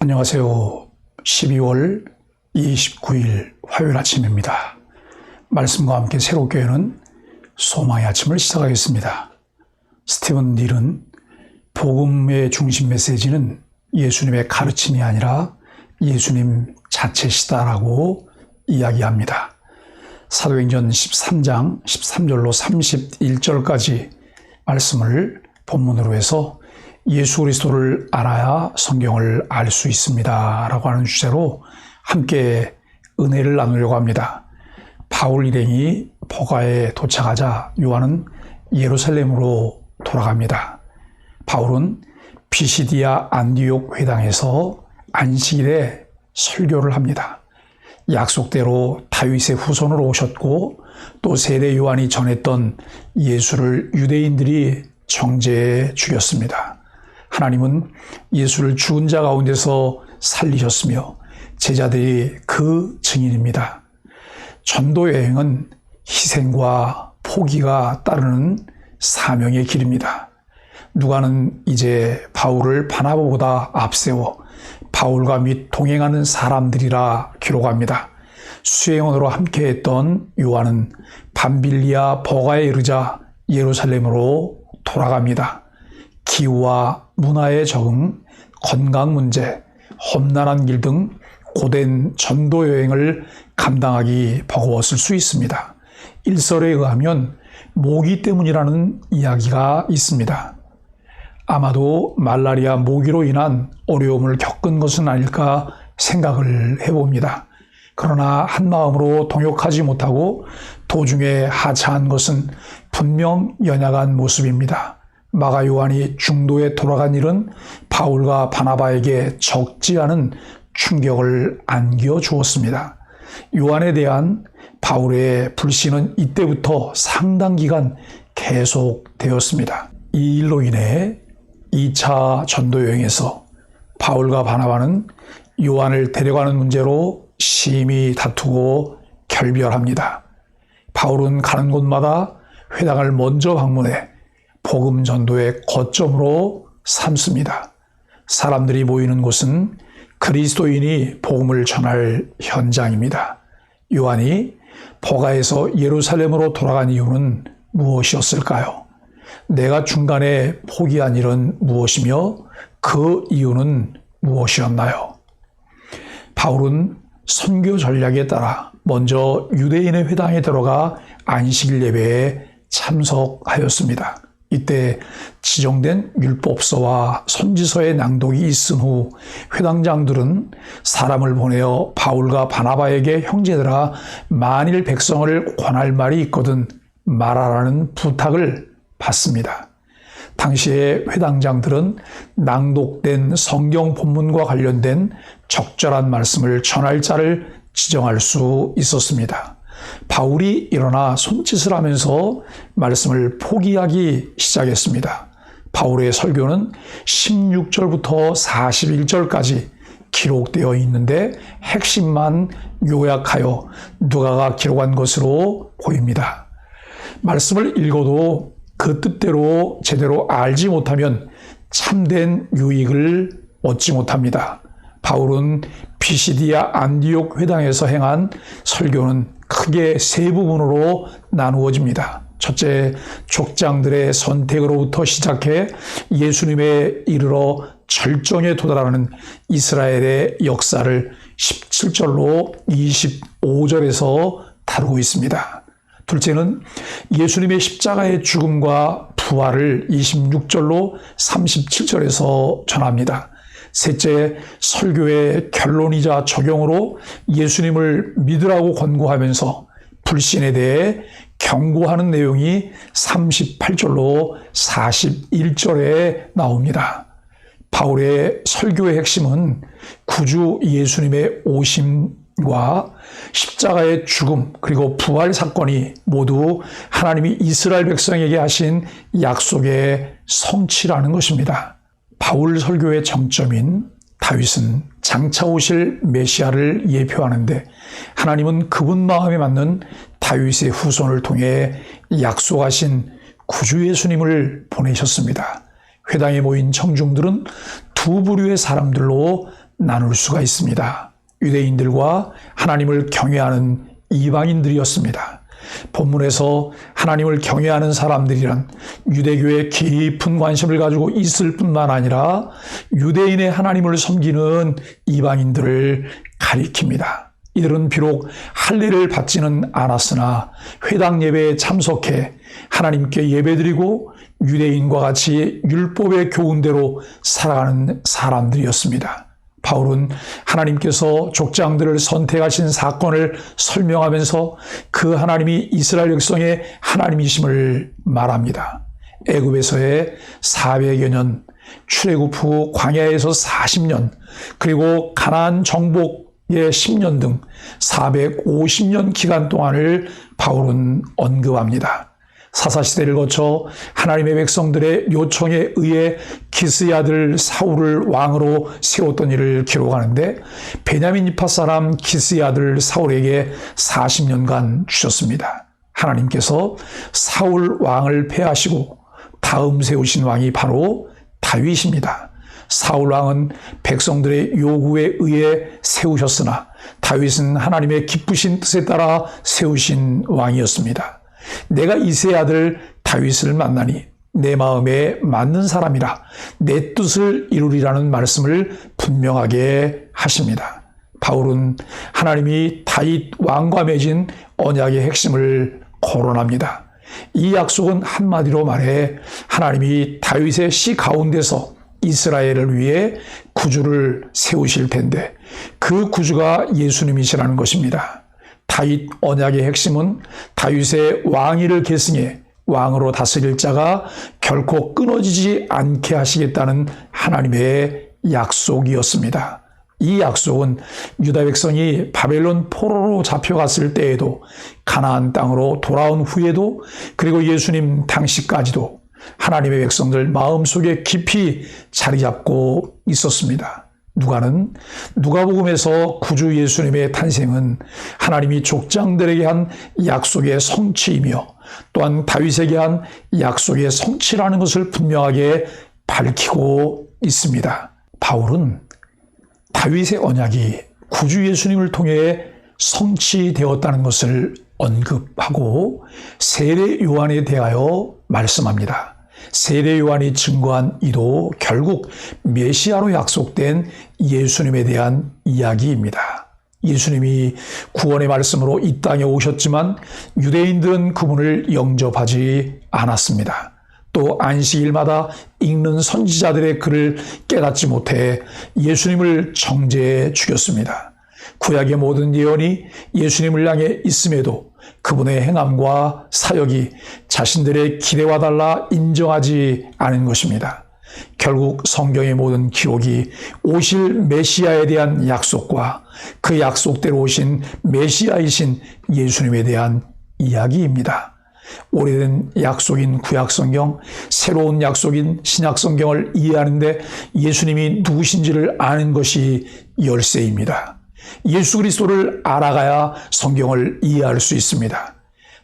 안녕하세요. 12월 29일 화요일 아침입니다. 말씀과 함께 새롭게 여는 소망의 아침을 시작하겠습니다. 스티븐 닐은 복음의 중심 메시지는 예수님의 가르침이 아니라 예수님 자체시다라고 이야기합니다. 사도행전 13장 13절로 31절까지 말씀을 본문으로 해서 예수 그리스도를 알아야 성경을 알 수 있습니다. 라고 하는 주제로 함께 은혜를 나누려고 합니다. 바울 일행이 버가에 도착하자 요한은 예루살렘으로 돌아갑니다. 바울은 비시디아 안디옥 회당에서 안식일에 설교를 합니다. 약속대로 다윗의 후손으로 오셨고 또 세례 요한이 전했던 예수를 유대인들이 정죄해 죽였습니다. 하나님은 예수를 죽은 자 가운데서 살리셨으며 제자들이 그 증인입니다. 전도 여행은 희생과 포기가 따르는 사명의 길입니다. 누가는 이제 바울을 바나바보다 앞세워 바울과 및 동행하는 사람들이라 기록합니다. 수행원으로 함께했던 요한은 밤빌리아 버가에 이르자 예루살렘으로 돌아갑니다. 기후와 문화의 적응, 건강 문제, 험난한 길 등 고된 전도 여행을 감당하기 버거웠을 수 있습니다. 일설에 의하면 모기 때문이라는 이야기가 있습니다. 아마도 말라리아 모기로 인한 어려움을 겪은 것은 아닐까 생각을 해봅니다. 그러나 한마음으로 동역하지 못하고 도중에 하차한 것은 분명 연약한 모습입니다. 마가 요한이 중도에 돌아간 일은 바울과 바나바에게 적지 않은 충격을 안겨 주었습니다. 요한에 대한 바울의 불신은 이때부터 상당 기간 계속되었습니다. 이 일로 인해 2차 전도 여행에서 바울과 바나바는 요한을 데려가는 문제로 심히 다투고 결별합니다. 바울은 가는 곳마다 회당을 먼저 방문해 복음 전도의 거점으로 삼습니다. 사람들이 모이는 곳은 그리스도인이 복음을 전할 현장입니다. 요한이 버가에서 예루살렘으로 돌아간 이유는 무엇이었을까요? 내가 중간에 포기한 일은 무엇이며 그 이유는 무엇이었나요? 바울은 선교 전략에 따라 먼저 유대인의 회당에 들어가 안식일 예배에 참석하였습니다. 이때 지정된 율법서와 선지서의 낭독이 있은 후 회당장들은 사람을 보내어 바울과 바나바에게 형제들아 만일 백성을 권할 말이 있거든 말하라는 부탁을 받습니다. 당시의 회당장들은 낭독된 성경 본문과 관련된 적절한 말씀을 전할 자를 지정할 수 있었습니다. 바울이 일어나 손짓을 하면서 말씀을 포기하기 시작했습니다. 바울의 설교는 16절부터 41절까지 기록되어 있는데 핵심만 요약하여 누가가 기록한 것으로 보입니다. 말씀을 읽어도 그 뜻대로 제대로 알지 못하면 참된 유익을 얻지 못합니다. 바울은 피시디아 안디옥 회당에서 행한 설교는 크게 세 부분으로 나누어집니다. 첫째, 족장들의 선택으로부터 시작해 예수님에 이르러 절정에 도달하는 이스라엘의 역사를 17절로 25절에서 다루고 있습니다. 둘째는 예수님의 십자가의 죽음과 부활을 26절로 37절에서 전합니다. 셋째, 설교의 결론이자 적용으로 예수님을 믿으라고 권고하면서 불신에 대해 경고하는 내용이 38절로 41절에 나옵니다. 바울의 설교의 핵심은 구주 예수님의 오심과 십자가의 죽음 그리고 부활 사건이 모두 하나님이 이스라엘 백성에게 하신 약속의 성취라는 것입니다. 바울 설교의 정점인 다윗은 장차 오실 메시아를 예표하는데 하나님은 그분 마음에 맞는 다윗의 후손을 통해 약속하신 구주 예수님을 보내셨습니다. 회당에 모인 청중들은 두 부류의 사람들로 나눌 수가 있습니다. 유대인들과 하나님을 경외하는 이방인들이었습니다. 본문에서 하나님을 경외하는 사람들이란 유대교에 깊은 관심을 가지고 있을 뿐만 아니라 유대인의 하나님을 섬기는 이방인들을 가리킵니다. 이들은 비록 할례를 받지는 않았으나 회당 예배에 참석해 하나님께 예배드리고 유대인과 같이 율법의 교훈대로 살아가는 사람들이었습니다. 바울은 하나님께서 족장들을 선택하신 사건을 설명하면서 그 하나님이 이스라엘 백성의 하나님이심을 말합니다. 애굽에서의 400여 년, 출애굽 후 광야에서 40년, 그리고 가나안 정복의 10년 등 450년 기간 동안을 바울은 언급합니다. 사사시대를 거쳐 하나님의 백성들의 요청에 의해 기스의 아들 사울을 왕으로 세웠던 일을 기록하는데 베냐민 이파 사람 기스의 아들 사울에게 40년간 주셨습니다. 하나님께서 사울 왕을 패하시고 다음 세우신 왕이 바로 다윗입니다. 사울 왕은 백성들의 요구에 의해 세우셨으나 다윗은 하나님의 기쁘신 뜻에 따라 세우신 왕이었습니다. 내가 이세 아들 다윗을 만나니 내 마음에 맞는 사람이라 내 뜻을 이루리라는 말씀을 분명하게 하십니다. 바울은 하나님이 다윗 왕과 맺은 언약의 핵심을 거론합니다. 이 약속은 한마디로 말해 하나님이 다윗의 씨 가운데서 이스라엘을 위해 구주를 세우실 텐데 그 구주가 예수님이시라는 것입니다. 다윗 언약의 핵심은 다윗의 왕위를 계승해 왕으로 다스릴 자가 결코 끊어지지 않게 하시겠다는 하나님의 약속이었습니다. 이 약속은 유다 백성이 바벨론 포로로 잡혀갔을 때에도 가나안 땅으로 돌아온 후에도 그리고 예수님 당시까지도 하나님의 백성들 마음속에 깊이 자리 잡고 있었습니다. 누가는 누가복음에서 구주 예수님의 탄생은 하나님이 족장들에게 한 약속의 성취이며 또한 다윗에게 한 약속의 성취라는 것을 분명하게 밝히고 있습니다. 바울은 다윗의 언약이 구주 예수님을 통해 성취되었다는 것을 언급하고 세례 요한에 대하여 말씀합니다. 세례 요한이 증거한 이도 결국 메시아로 약속된 예수님에 대한 이야기입니다. 예수님이 구원의 말씀으로 이 땅에 오셨지만 유대인들은 그분을 영접하지 않았습니다. 또 안식일마다 읽는 선지자들의 글을 깨닫지 못해 예수님을 정죄해 죽였습니다. 구약의 모든 예언이 예수님을 향해 있음에도 그분의 행함과 사역이 자신들의 기대와 달라 인정하지 않은 것입니다. 결국 성경의 모든 기록이 오실 메시아에 대한 약속과 그 약속대로 오신 메시아이신 예수님에 대한 이야기입니다. 오래된 약속인 구약성경, 새로운 약속인 신약성경을 이해하는데 예수님이 누구신지를 아는 것이 열쇠입니다. 예수 그리스도를 알아가야 성경을 이해할 수 있습니다.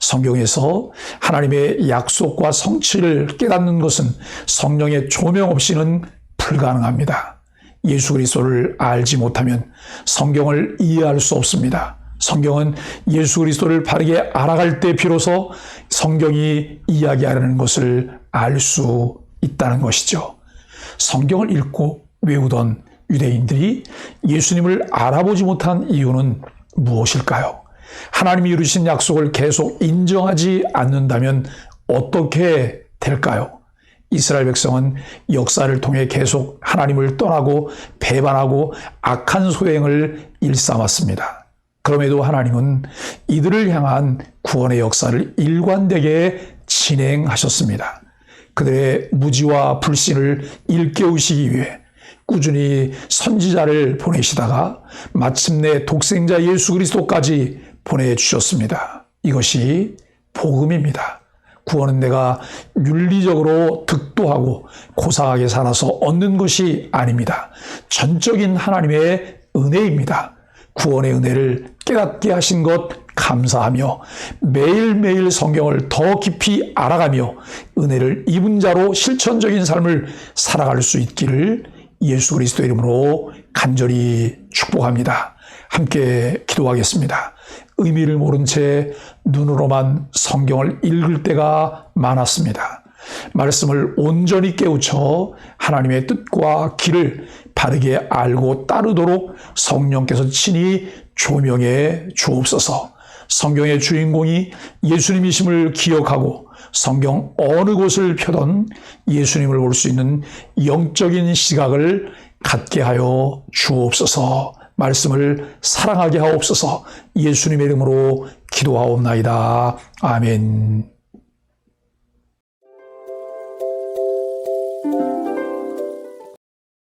성경에서 하나님의 약속과 성취를 깨닫는 것은 성령의 조명 없이는 불가능합니다. 예수 그리스도를 알지 못하면 성경을 이해할 수 없습니다. 성경은 예수 그리스도를 바르게 알아갈 때 비로소 성경이 이야기하는 것을 알 수 있다는 것이죠. 성경을 읽고 외우던 유대인들이 예수님을 알아보지 못한 이유는 무엇일까요? 하나님이 이루신 약속을 계속 인정하지 않는다면 어떻게 될까요? 이스라엘 백성은 역사를 통해 계속 하나님을 떠나고 배반하고 악한 소행을 일삼았습니다. 그럼에도 하나님은 이들을 향한 구원의 역사를 일관되게 진행하셨습니다. 그들의 무지와 불신을 일깨우시기 위해 꾸준히 선지자를 보내시다가 마침내 독생자 예수 그리스도까지 보내주셨습니다. 이것이 복음입니다. 구원은 내가 윤리적으로 득도하고 고상하게 살아서 얻는 것이 아닙니다. 전적인 하나님의 은혜입니다. 구원의 은혜를 깨닫게 하신 것 감사하며 매일매일 성경을 더 깊이 알아가며 은혜를 입은 자로 실천적인 삶을 살아갈 수 있기를 예수 그리스도 이름으로 간절히 축복합니다. 함께 기도하겠습니다. 의미를 모른 채 눈으로만 성경을 읽을 때가 많았습니다. 말씀을 온전히 깨우쳐 하나님의 뜻과 길을 바르게 알고 따르도록 성령께서 친히 조명해 주옵소서. 성경의 주인공이 예수님이심을 기억하고 성경 어느 곳을 펴던 예수님을 볼 수 있는 영적인 시각을 갖게 하여 주옵소서. 말씀을 사랑하게 하옵소서. 예수님의 이름으로 기도하옵나이다. 아멘.